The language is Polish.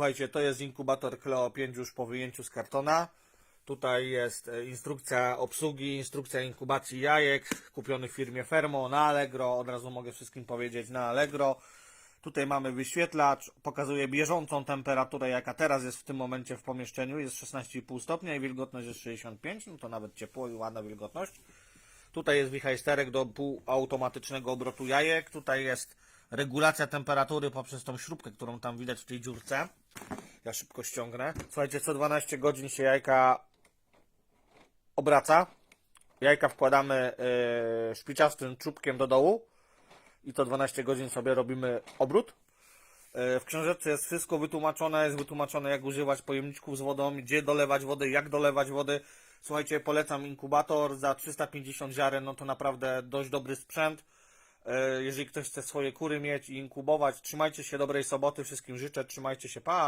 Słuchajcie, to jest inkubator Cleo 5 już po wyjęciu z kartona. Tutaj jest e, instrukcja obsługi, instrukcja inkubacji jajek, kupiony w firmie Fermo na Allegro. Od razu mogę wszystkim powiedzieć na Allegro. Tutaj mamy wyświetlacz, pokazuje bieżącą temperaturę, jaka teraz jest w tym momencie w pomieszczeniu. Jest 16,5 stopnia i wilgotność jest 65, no to nawet ciepło i ładna wilgotność. Tutaj jest wichajsterek do półautomatycznego obrotu jajek. Tutaj jest regulacja temperatury poprzez tą śrubkę, którą tam widać w tej dziurce. Ja szybko ściągnę. Słuchajcie, co 12 godzin się jajka obraca. Jajka wkładamy yy, szpiczastym czubkiem do dołu i to 12 godzin sobie robimy obrót. Yy, W książeczce jest wszystko wytłumaczone, jest wytłumaczone jak używać pojemniczków z wodą, gdzie dolewać wody, jak dolewać wody. Słuchajcie, polecam inkubator za 350 ziaren, no to naprawdę dość dobry sprzęt. Yy, Jeżeli ktoś chce swoje kury mieć i inkubować, trzymajcie się dobrej soboty, wszystkim życzę, trzymajcie się, pa!